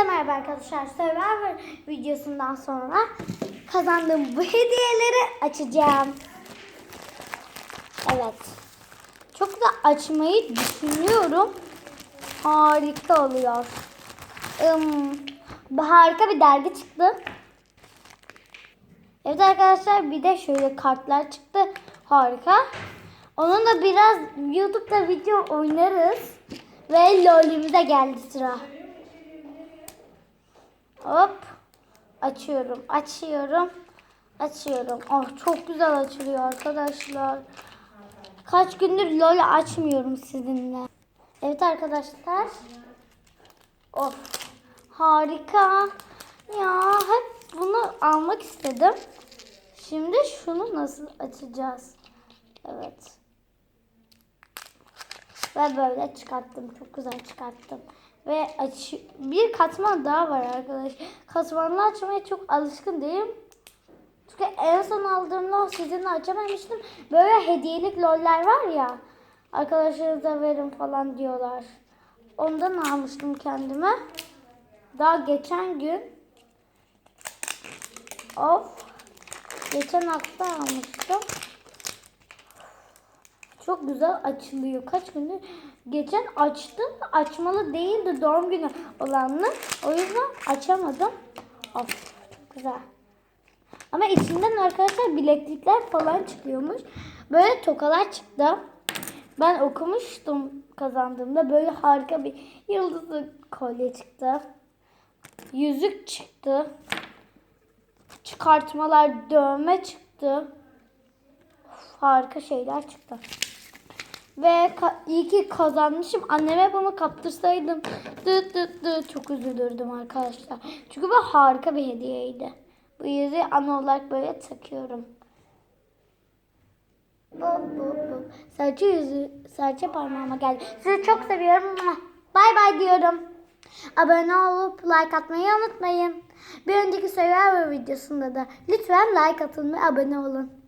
Hepinize merhaba arkadaşlar. Survivor videosundan sonra kazandığım bu hediyeleri açacağım. Evet. Çok da açmayı düşünüyorum. Harika oluyor. Bu harika bir dergi çıktı. Evet arkadaşlar bir de şöyle kartlar çıktı. Harika. Onunla biraz YouTube'da video oynarız. Ve LoL'ümüze geldi sıra. Hop. Açıyorum. Açıyorum. Açıyorum. Oh çok güzel açılıyor arkadaşlar. Kaç gündür LoL açmıyorum sizinle. Evet arkadaşlar. Of. Harika. Ya hep bunu almak istedim. Şimdi şunu nasıl açacağız? Evet. Ve böyle çıkarttım. Çok güzel çıkarttım. Ve aç bir katman daha var arkadaş. Katmanlı açmaya çok alışkın değilim. Çünkü en son aldığımda sizinle açamamıştım. Böyle hediyelik loller var ya. Arkadaşlarınıza verin falan diyorlar. Ondan almıştım kendime. Daha geçen gün. Of. Geçen hafta almıştım. Çok güzel açılıyor. Kaç gündür? Geçen açtım. Açmalı değildi doğum günü olanlı. O yüzden açamadım. Of çok güzel. Ama içinden arkadaşlar bileklikler falan çıkıyormuş. Böyle tokalar çıktı. Ben okumuştum kazandığımda. Böyle harika bir yıldızlı kolye çıktı. Yüzük çıktı. Çıkartmalar, dövme çıktı. Harika şeyler çıktı. Ve iyi ki kazanmışım. Anneme bunu kaptırsaydım dıt dıt dıt çok üzülürdüm arkadaşlar. Çünkü bu harika bir hediyeydi. Bu yüzüğü ana olarak böyle takıyorum. Bu, bu, bu. Serçe yüzü, serçe parmağıma geldi. Sizi çok seviyorum. Bay bay diyorum. Abone olup like atmayı unutmayın. Bir önceki Survivor videosunda da lütfen like atın ve abone olun.